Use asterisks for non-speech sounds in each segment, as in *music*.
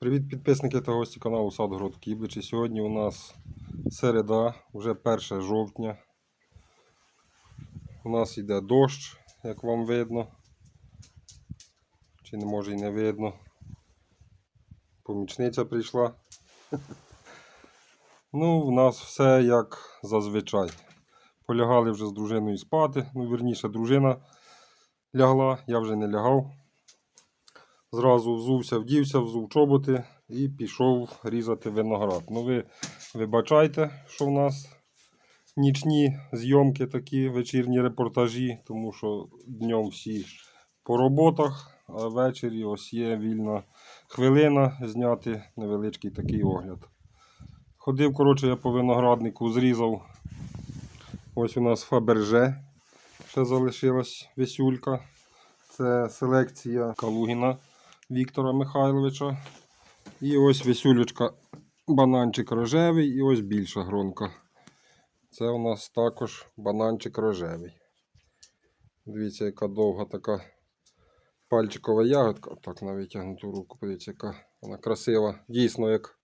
Привіт підписники та гості каналу Садгород Кіблич. І Сьогодні у нас середа, вже 1 жовтня. У нас йде дощ, як вам видно. Чи не може і не видно. Помічниця прийшла. *laughs* Ну, у нас все як зазвичай. Полягали вже з дружиною спати. Ну, вірніше, дружина лягла, я вже не лягав. Зразу взувся, вдівся, взув чоботи і пішов різати виноград. Ну ви вибачайте, що в нас нічні зйомки такі, вечірні репортажі, тому що днем всі по роботах, а ввечері ось є вільна хвилина зняти невеличкий такий огляд. Ходив, коротше, я по винограднику, зрізав. Ось у нас Фаберже. Ще залишилась весюлька. Це селекція Калугіна. Віктора Михайловича. І ось весюлечка бананчик рожевий і ось більша гронка. Це у нас також бананчик рожевий. Дивіться, яка довга така пальчикова ягодка. Так, на витягнуту руку, подивіться, яка вона красива. Дійсно, як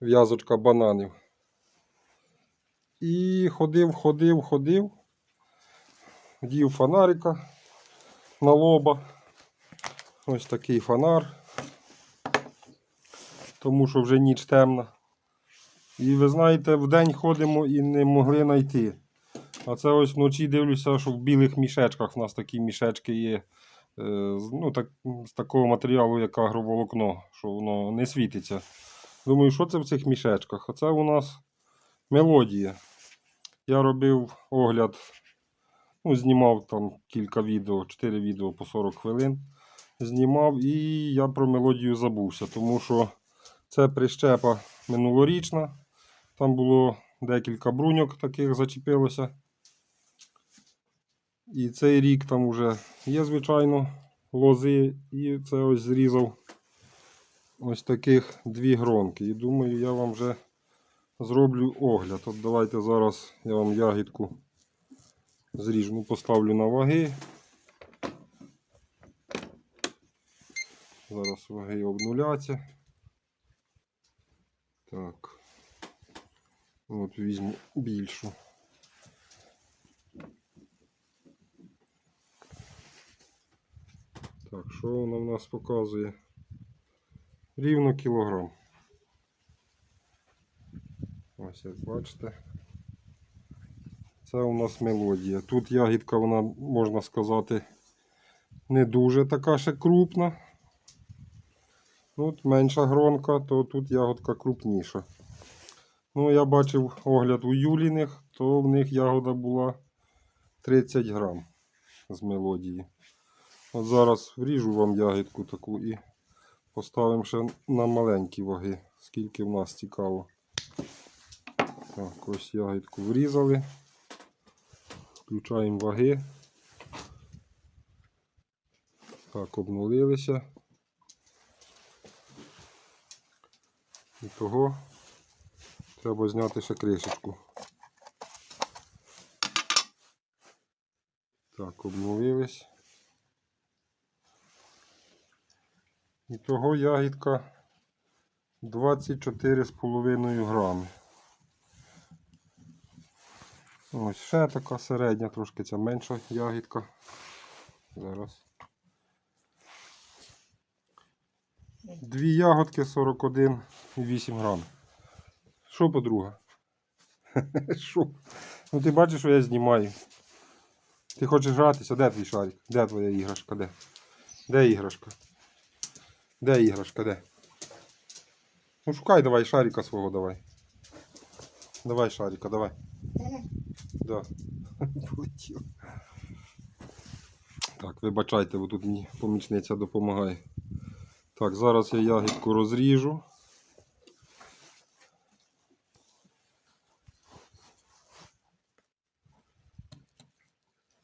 в'язочка бананів. І ходив, ходив, ходив. Вдів фонарика на лоба. Ось такий фонар. Тому що вже ніч темна. І ви знаєте, вдень ходимо і не могли знайти. А це ось вночі дивлюся, що в білих мішечках. У нас такі мішечки є. е, Ну, так, з такого матеріалу, як агроволокно, що воно не світиться. Думаю, що це в цих мішечках? А це у нас мелодія. Я робив огляд, ну, знімав там кілька відео, 4 відео по 40 хвилин знімав і я про мелодію забувся, тому що це прищепа минулорічна. Там було декілька бруньок таких зачепилося. І цей рік там вже є, звичайно, лози. І це ось зрізав ось таких дві гронки. І думаю, я вам вже зроблю огляд. От давайте зараз я вам ягідку зріжу, ну, поставлю на ваги. Зараз ваги обнуляться. Так. От візьму більшу. Так, що вона в нас показує? Рівно кілограм. Ось як бачите. Це у нас мелодія. Тут ягідка, вона, можна сказати, не дуже така ще крупна. Тут менша гронка, то тут ягодка крупніша. Ну, я бачив огляд у Юліних, то в них ягода була 30 грам з мелодії. От зараз вріжу вам ягідку таку і поставимо ще на маленькі ваги, скільки в нас цікаво. Так, ось ягідку врізали. Включаємо ваги. Так, обнулилися. І того треба зняти ще кришечку. Так, обновились. І того ягідка 24,5 грами. Ось ще така середня, трошки ця менша ягідка. Зараз. Дві ягодки 41,8 грам. Що, подруга? *laughs* Що? Ну ти бачиш, що я знімаю. Ти хочеш гратися? Де твій шарик? Де твоя іграшка? Де? Де іграшка? Де іграшка? Де? Ну шукай давай шарика свого давай. Давай шарика, давай. Да. *laughs* Так, вибачайте, бо тут мені помічниця допомагає. Так, зараз я ягідку розріжу.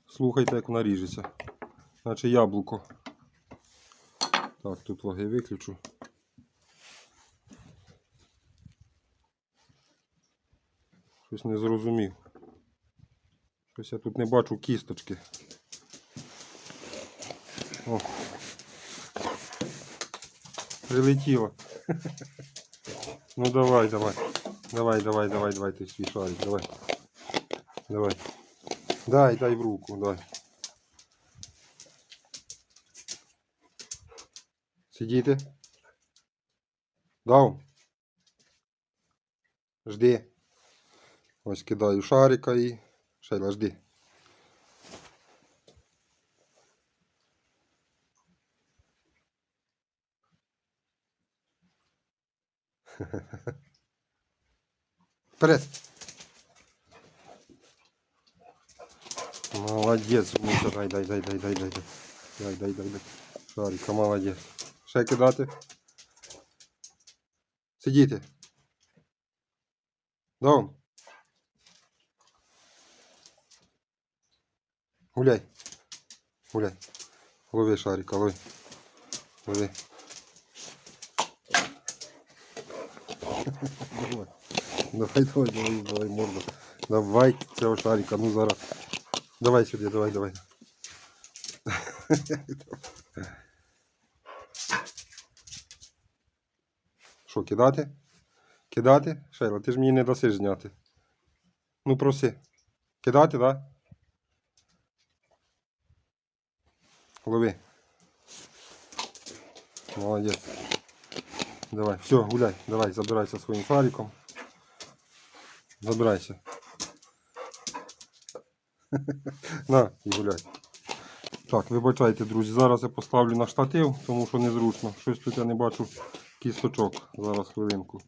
Слухайте, як вона ріжеться. Наче яблуко. Так, тут ваги виключу. Щось не зрозумів. Щось я тут не бачу кісточки. О. Прилетіло. Ну давай, давай. Давай, давай, давай, давай, ти свій шарик, давай. Давай. Дай, дай в руку, дай. Сидіти. Дав. Жди. Ось кидаю шарика і. Шайла, жди. Вперед. Молодець, Муся, дай, дай, дай, дай, дай, дай, дай. Дай, дай, дай, дай. Шарика, молодець. Ще кидати. Сидіти. Дом. Гуляй. Гуляй. Лови шарика, лови. Лови. Давай, давай, давай, давай, морду. Давай цього шарика, ну зараз. Давай сюди, давай, давай. Що, кидати? Кидати? Шейла, ти ж мені не даси зняти. Ну проси. Кидати, так? Да? Лови. Молодець. Давай, все, гуляй. Давай, забирайся своїм шариком. Забирайся. *laughs* На, і гуляй. Так, вибачайте, друзі, зараз я поставлю на штатив, тому що незручно. Щось тут я не бачу кісточок. Зараз хвилинку.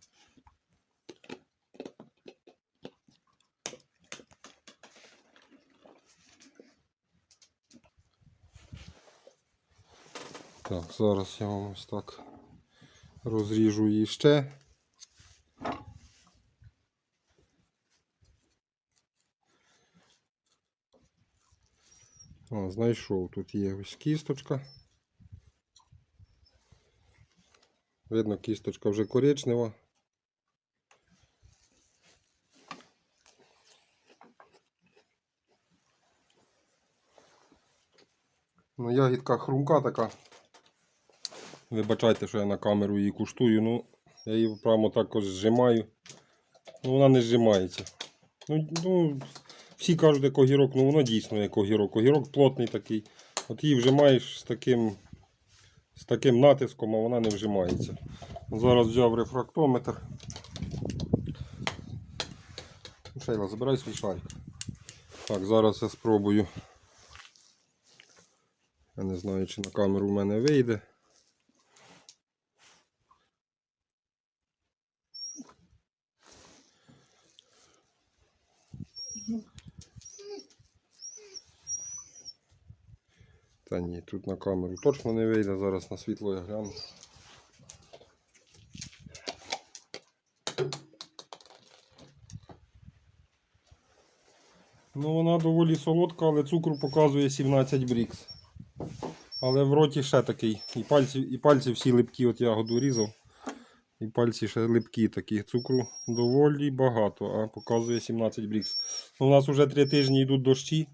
Так, зараз я вам ось так розріжу її ще. О, знайшов. Тут є ось кісточка. Видно, кісточка вже коричнева. Ну, ягідка хрумка така. Вибачайте, що я на камеру її куштую. Ну, я її прямо так ось зжимаю. Ну, вона не зжимається. Ну, ну, всі кажуть, як огірок, ну воно дійсно як огірок. Огірок плотний такий. От її вжимаєш з таким, з таким натиском, а вона не вжимається. Зараз взяв рефрактометр. Ну, Шейла, забирай свій шарик. Так, зараз я спробую. Я не знаю, чи на камеру в мене вийде. Та ні, тут на камеру точно не вийде, зараз на світло я гляну. Ну вона доволі солодка, але цукру показує 17 брікс. Але в роті ще такий. І пальці, і пальці всі липкі, от ягоду різав. І пальці ще липкі такі. Цукру доволі багато, а показує 17 брікс. Ну, у нас вже 3 тижні йдуть дощі.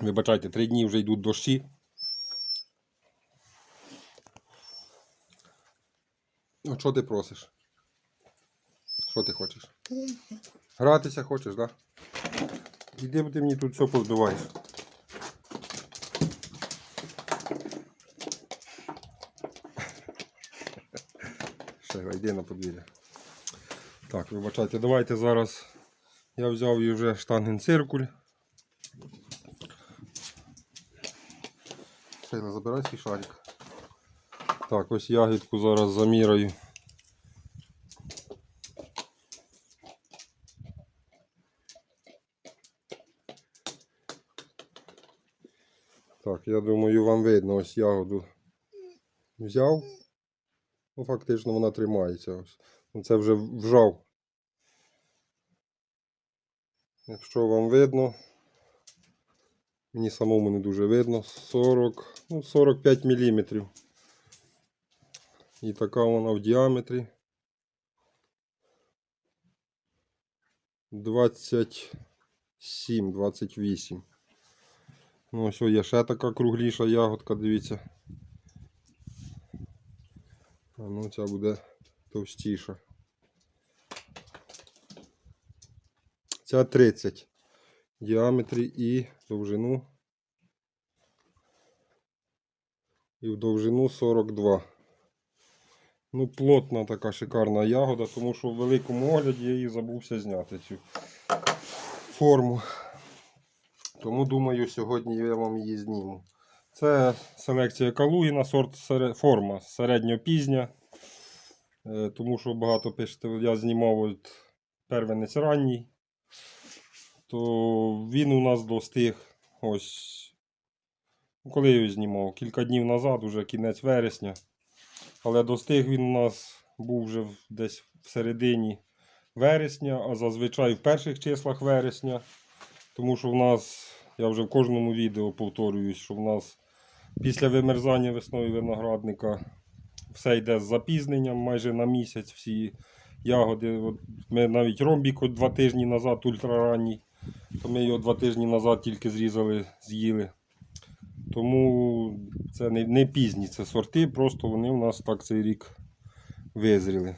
Вибачайте, 3 дні вже йдуть дощі. Ну, що ти просиш? Що ти хочеш? Гратися хочеш, так? Да? Іди, ти мені тут все позбиваєш. Ще йди на подвір'я. Так, вибачайте, давайте зараз я взяв її вже штангенциркуль. Шейла, забирай свій шарик. Так, ось ягідку зараз заміряю. Так, я думаю, вам видно ось ягоду взяв. Ну, фактично вона тримається ось. Ну, Це вже вжав. Якщо вам видно, мені самому не дуже видно, 40, ну, 45 мм. І така вона в діаметрі. 27, 28. Ну, ось є ще така кругліша ягодка, дивіться. А ну ця буде товстіша. Ця 30 в діаметрі і довжину. І в довжину 42. Ну, плотна така шикарна ягода, тому що в великому огляді я її забувся зняти цю форму. Тому думаю, сьогодні я вам її зніму. Це селекція Калугіна, сорт форма середньопізня. Е, Тому що багато пишете, я знімав от первенець ранній, то він у нас достиг ось. ну, Коли я його знімав? Кілька днів назад, уже кінець вересня. Але достиг він у нас був вже десь в середині вересня, а зазвичай в перших числах вересня. Тому що в нас, я вже в кожному відео повторююсь, що в нас після вимерзання весною виноградника все йде з запізненням майже на місяць. Всі ягоди. От ми навіть ромбік от два тижні назад, ультраранній, то ми його два тижні назад тільки зрізали, з'їли. Тому це не, не пізні це сорти, просто вони у нас так цей рік визріли.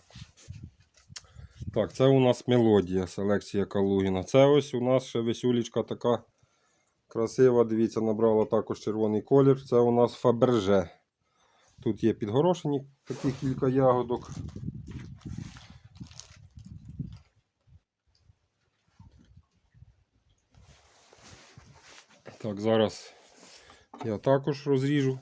Так, це у нас мелодія, селекція Калугіна. Це ось у нас ще весюлічка така красива. Дивіться, набрала також червоний колір. Це у нас Фаберже. Тут є підгорошені такі кілька ягодок. Так, зараз я також розріжу.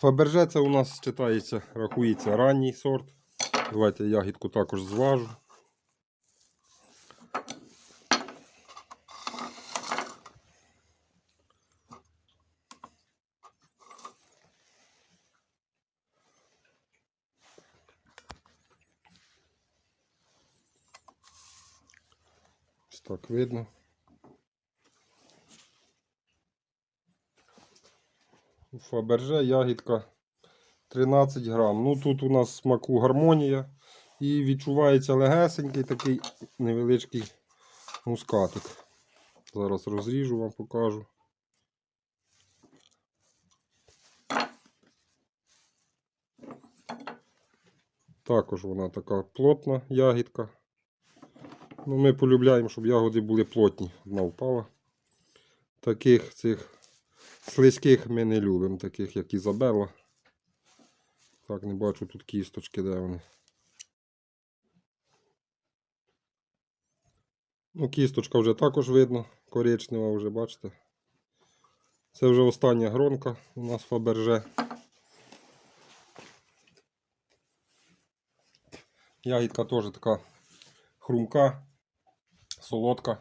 Фаберже це у нас читається, рахується ранній сорт. Давайте ягідку також зважу. Ось так видно. Фаберже ягідка 13 грам. Ну тут у нас смаку гармонія. І відчувається легесенький такий невеличкий мускатик. Зараз розріжу вам покажу. Також вона така плотна ягідка. Ну, ми полюбляємо, щоб ягоди були плотні. Одна впала. Таких цих слизьких ми не любимо, таких як Ізабелла. Так, не бачу тут кісточки, де вони. Ну, кісточка вже також видно, коричнева вже, бачите. Це вже остання гронка у нас Фаберже. Ягідка теж така хрумка, солодка.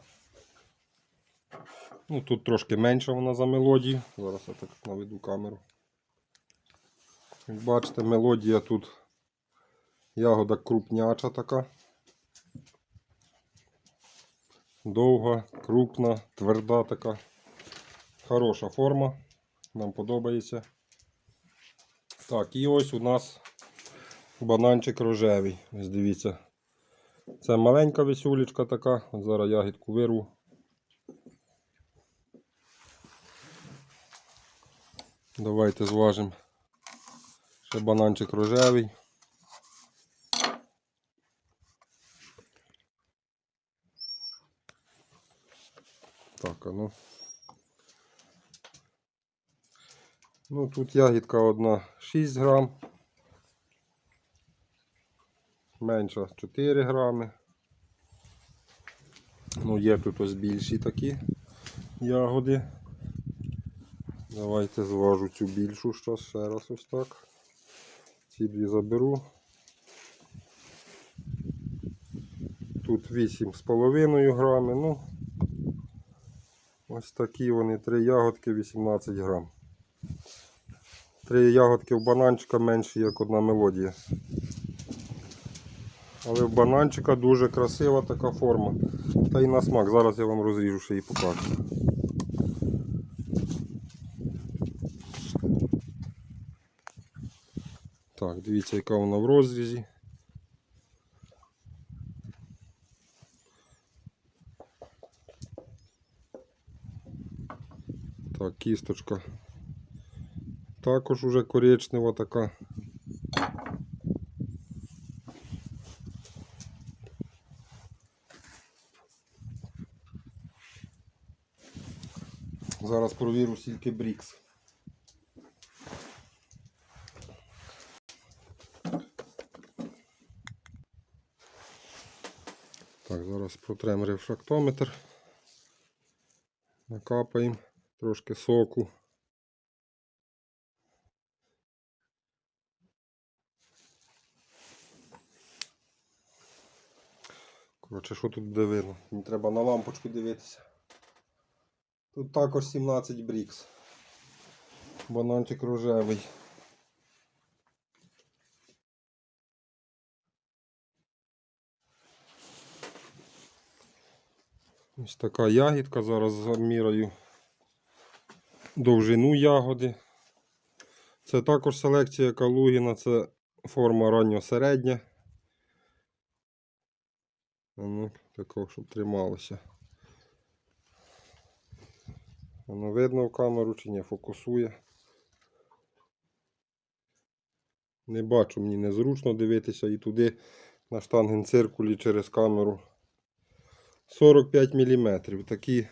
Ну, тут трошки менша вона за мелодію. Зараз я так наведу камеру. Як бачите, мелодія тут ягода крупняча така. Довга, крупна, тверда така. Хороша форма. Нам подобається. Так, і ось у нас бананчик рожевий. Ось дивіться. Це маленька весюлечка така. От зараз ягідку вирву. Давайте зважимо. Ще бананчик рожевий. Так, а ну. Ну, тут ягідка одна 6 грам. Менша 4 грами. Ну, є тут ось більші такі ягоди. Давайте зважу цю більшу щас ще раз ось так. Ці дві заберу. Тут 8,5 грами. Ну, ось такі вони, три ягодки 18 грам. Три ягодки в бананчика менші, як одна мелодія. Але в бананчика дуже красива така форма. Та й на смак. Зараз я вам розріжу ще і покажу. Так, дивіться, яка вона в розрізі. Так, кісточка. Також уже коричнева така. Зараз провірю скільки брікс. Так, зараз протремо рефрактометр. Накапаємо трошки соку. Коротше, що тут буде видно? Треба на лампочку дивитися. Тут також 17 брікс. Бананчик рожевий. Ось така ягідка. Зараз заміряю довжину ягоди. Це також селекція Калугіна, це форма ранньо-середня. Ну, такого, щоб трималося. Воно видно в камеру чи ні, фокусує. Не бачу, мені незручно дивитися і туди на штангенциркулі через камеру. 45 мм. Такі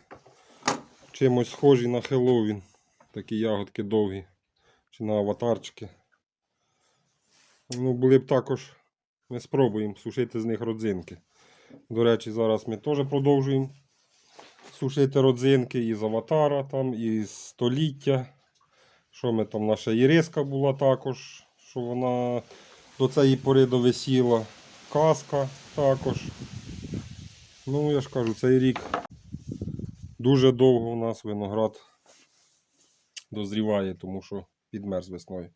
чимось схожі на Хеллоуін. Такі ягодки довгі. Чи на аватарчики. Ну, були б також, ми спробуємо сушити з них родзинки. До речі, зараз ми теж продовжуємо сушити родзинки із аватара, там, із століття. Що ми там, наша іриска була також, що вона до цієї пори довисіла. Казка також. Ну, я ж кажу, цей рік дуже довго у нас виноград дозріває, тому що підмерз весною.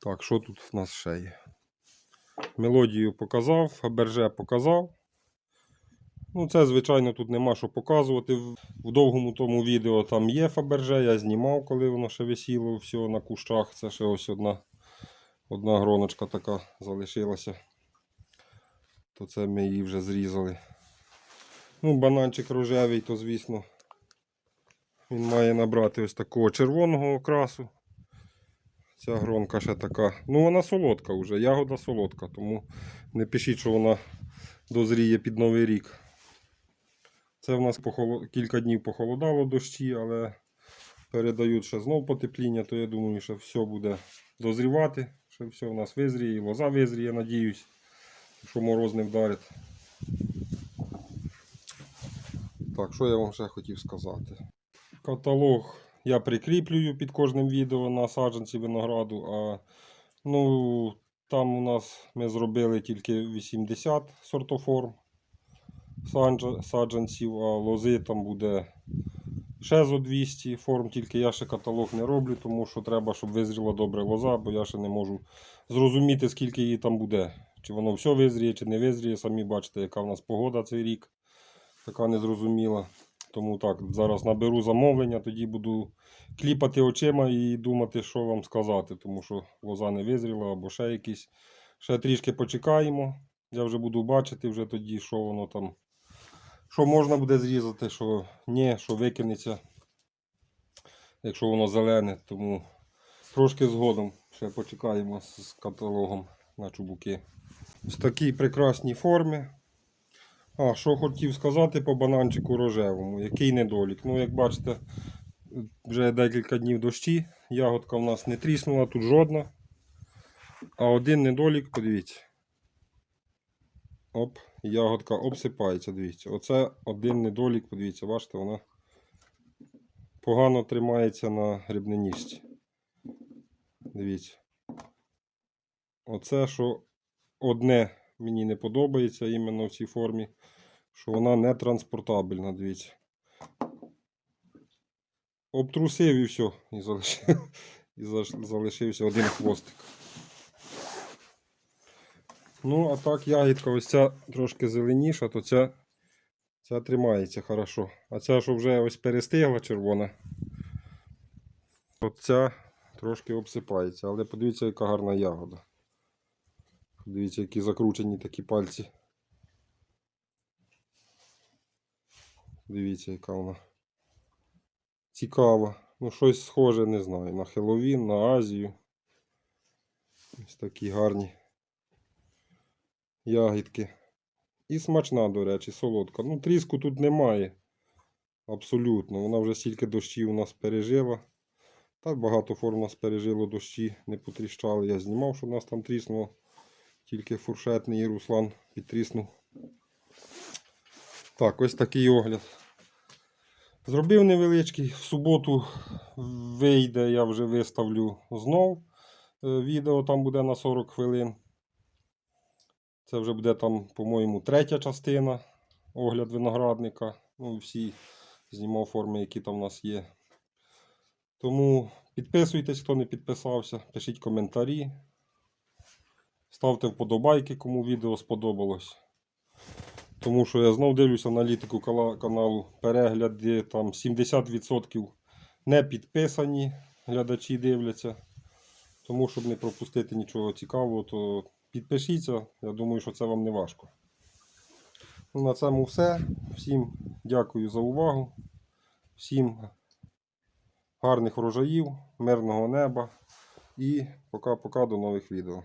Так, що тут в нас ще є? Мелодію показав, Фаберже показав. Ну, це, звичайно, тут нема що показувати. В довгому тому відео там є Фаберже, я знімав, коли воно ще висіло все на кущах. Це ще ось одна, одна гроночка така залишилася. То це ми її вже зрізали. Ну, бананчик рожевий, то звісно. Він має набрати ось такого червоного окрасу. Ця гронка ще така. Ну, вона солодка вже, ягода солодка, тому не пишіть, що вона дозріє під Новий рік. Це в нас похоло... кілька днів похолодало дощі, але передають ще знов потепління, то я думаю, що все буде дозрівати, що все в нас визріє, і лоза визріє, надіюсь, що мороз не вдарить. Так, що я вам ще хотів сказати? Каталог я прикріплюю під кожним відео на саджанці винограду. А ну, там у нас ми зробили тільки 80 сортоформ саджанців, а лози там буде ще зо 200 форм, тільки я ще каталог не роблю, тому що треба, щоб визріла добре лоза, бо я ще не можу зрозуміти, скільки її там буде. Чи воно все визріє, чи не визріє. Самі бачите, яка в нас погода цей рік. Така незрозуміла. Тому так, зараз наберу замовлення, тоді буду кліпати очима і думати, що вам сказати, тому що лоза не визріла або ще якісь. Ще трішки почекаємо. Я вже буду бачити вже тоді, що воно там. Що можна буде зрізати, що ні, що викинеться, якщо воно зелене, тому трошки згодом ще почекаємо з каталогом на чубуки. Ось такі прекрасні форми. А, що хотів сказати по бананчику рожевому. Який недолік? Ну, як бачите, вже декілька днів дощі. Ягодка в нас не тріснула, тут жодна. А один недолік, подивіться. Оп, ягодка обсипається, дивіться. Оце один недолік, подивіться, бачите, вона погано тримається на грибниніжці. Дивіться. Оце, що одне мені не подобається іменно в цій формі, що вона не транспортабельна, дивіться. Обтрусив і все, і залишив, *laughs* і залишився один хвостик. Ну, а так ягідка ось ця трошки зеленіша, то ця, ця тримається хорошо. А ця, що вже ось перестигла червона, от ця трошки обсипається. Але подивіться, яка гарна ягода. Дивіться, які закручені такі пальці. Дивіться, яка вона цікава. Ну, щось схоже, не знаю, на Хеллоуін, на Азію. Ось такі гарні ягідки. І смачна, до речі, солодка. Ну, тріску тут немає. Абсолютно. Вона вже стільки дощів у нас пережила. Так багато форм у нас пережило дощі, не потріщали. Я знімав, що у нас там тріснуло. Тільки фуршетний і Руслан підтріснув. Так, ось такий огляд. Зробив невеличкий. В суботу вийде, я вже виставлю знов. Е, Відео там буде на 40 хвилин. Це вже буде там, по-моєму, третя частина. Огляд виноградника. Ну, всі знімав форми, які там у нас є. Тому підписуйтесь, хто не підписався, пишіть коментарі. Ставте вподобайки, кому відео сподобалось. Тому що я знов дивлюся аналітику каналу. Перегляди там 70% не підписані. Глядачі дивляться. Тому, щоб не пропустити нічого цікавого, то підпишіться. Я думаю, що це вам не важко. Ну, на цьому все. Всім дякую за увагу. Всім гарних врожаїв, мирного неба. І пока-пока до нових відео.